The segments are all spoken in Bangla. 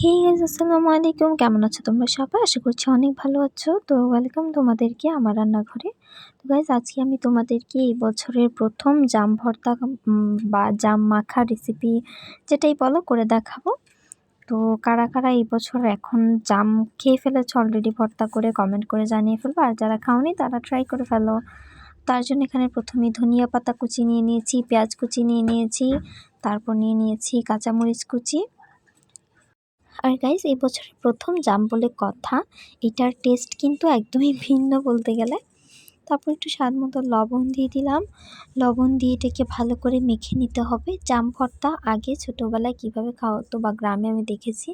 হে গাইজ আসসালামু আলাইকুম। কেমন আছো তোমরা সবাই? আশা করছি অনেক ভালো আছো। তো ওয়েলকাম তোমাদেরকে আমার রান্নাঘরে। তো গাইজ আজকে আমি তোমাদেরকে এই বছরের প্রথম জাম ভর্তা বা জাম মাখা রেসিপি যেটাই বলো করে দেখাবো। তো কারা কারা এই বছর এখন জাম খেয়ে ফেলেছো অলরেডি ভর্তা করে কমেন্ট করে জানিয়ে ফেলব। আর যারা খাওনি, তারা ট্রাই করে ফেলো। তার জন্য এখানে প্রথমে ধনিয়া পাতা কুচি নিয়ে নিয়েছি, পেঁয়াজ কুচি নিয়ে নিয়েছি, তারপর নিয়ে নিয়েছি কাঁচামরিচ কুচি। আর গাইজ এই বছরের প্রথম জাম বলে কথা। এটার টেস্ট কিন্তু একদমই ভিন্ন বলতে গেলে। তারপর একটু স্বাদ মতো লবণ দিয়ে দিলাম। লবণ দিয়ে এটাকে ভালো করে মেখে নিতে হবে। জাম ভর্তা আগে ছোটোবেলায় কীভাবে খাওয়া হতো বা গ্রামে আমি দেখেছি।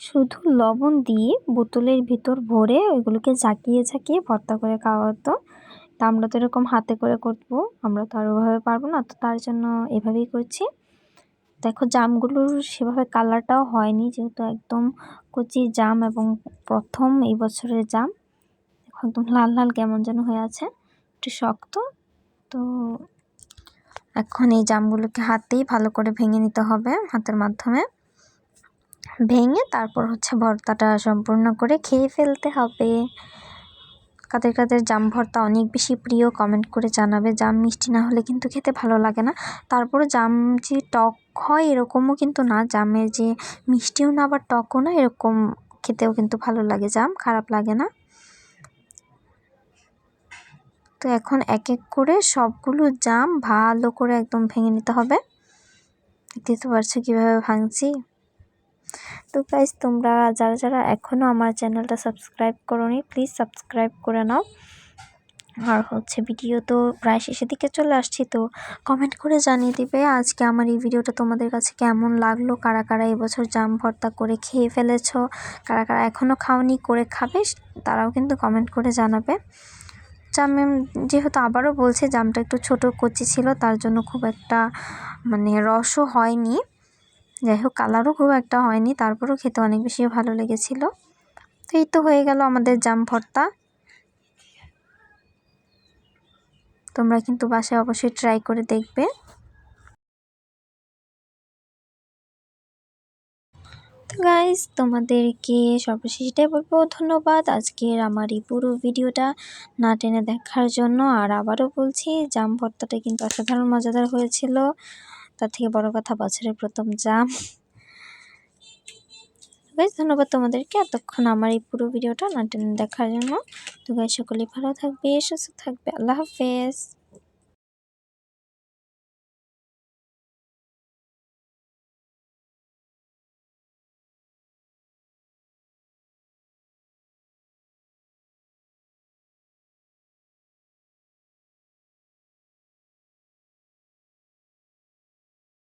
শুধু লবণ দিয়ে বোতলের ভিতর ভরে ওইগুলোকে ঝাঁকিয়ে ঝাঁকিয়ে ভর্তা করে খাওয়া হতো। তা আমরা তো এরকম হাতে করে করব, আমরা তো আর ওভাবে পারব না। তো তার জন্য এভাবেই করছি। দেখো জামগুলোর সেভাবে কালারটাও হয়নি, যেহেতু একদম কচি জাম এবং প্রথম এই বছরের জাম। একদম লাল লাল কেমন যেন হয়ে আছে, একটু শক্ত। তো এখন এই জামগুলোকে হাতেই ভালো করে ভেঙে নিতে হবে হাতের মাধ্যমে। ভেঙে তারপর হচ্ছে ভর্তাটা সম্পূর্ণ করে খেয়ে ফেলতে হবে। কাদের কাদের জাম ভর্তা অনেক বেশি প্রিয় কমেন্ট করে জানাবে। জাম মিষ্টি না হলে কিন্তু খেতে ভালো লাগে না। তারপরে জাম যে টক হয় এরকমও কিন্তু না, জামের যে মিষ্টিও না আবার টকও না, এরকম খেতেও কিন্তু ভালো লাগে, জাম খারাপ লাগে না। তো এখন এক এক করে সবগুলো জাম ভালো করে একদম ভেঙে নিতে হবে। দেখতে পারছ কীভাবে ভাঙছি? তো গাইজ তোমরা যারা যারা এখনও আমার চ্যানেলটা সাবস্ক্রাইব করোনি প্লিজ সাবস্ক্রাইব করে নাও। আর হচ্ছে ভিডিও তো প্রায় শেষের দিকে চলে আসছি, তো কমেন্ট করে জানিয়ে দিবে আজকে আমার এই ভিডিওটা তোমাদের কাছে কেমন লাগল, কারা কারা এবছর জাম ভর্তা করে খেয়ে ফেলেছো, কারা কারা এখনও খাওনি, করে খাবে, তারাও কিন্তু কমেন্ট করে জানাবে। জাম যেহেতু আবারও বলছে জামটা একটু ছোট কচি ছিল, তার জন্য খুব একটা মানে রসও হয়নি। যাই হোক কালারও খুব একটা হয়নি, তারপরেও খেতে অনেক বেশি ভালো লেগেছিল। তো এই তো হয়ে গেল আমাদের জাম ভর্তা। তোমরা কিন্তু বাসায় অবশ্যই ট্রাই করে দেখবে। গাইজ তোমাদেরকে সর্বশেষ এটাই বলব, ধন্যবাদ। আজকের আমার এই পুরো ভিডিওটা না টেনে দেখার জন্য, আর আবারও বলছি, জাম ভর্তাটা কিন্তু অসাধারণ, মজাদার হয়েছিল। তার থেকে বড় কথা, বছরের প্রথম জাম। বেশ ধন্যবাদ তোমাদেরকে এতক্ষণ আমার এই পুরো ভিডিওটা না টেনে দেখার জন্য। তো গাই সকলে ভালো থাকবে সুস্থ থাকবে আল্লাহ হাফেজ।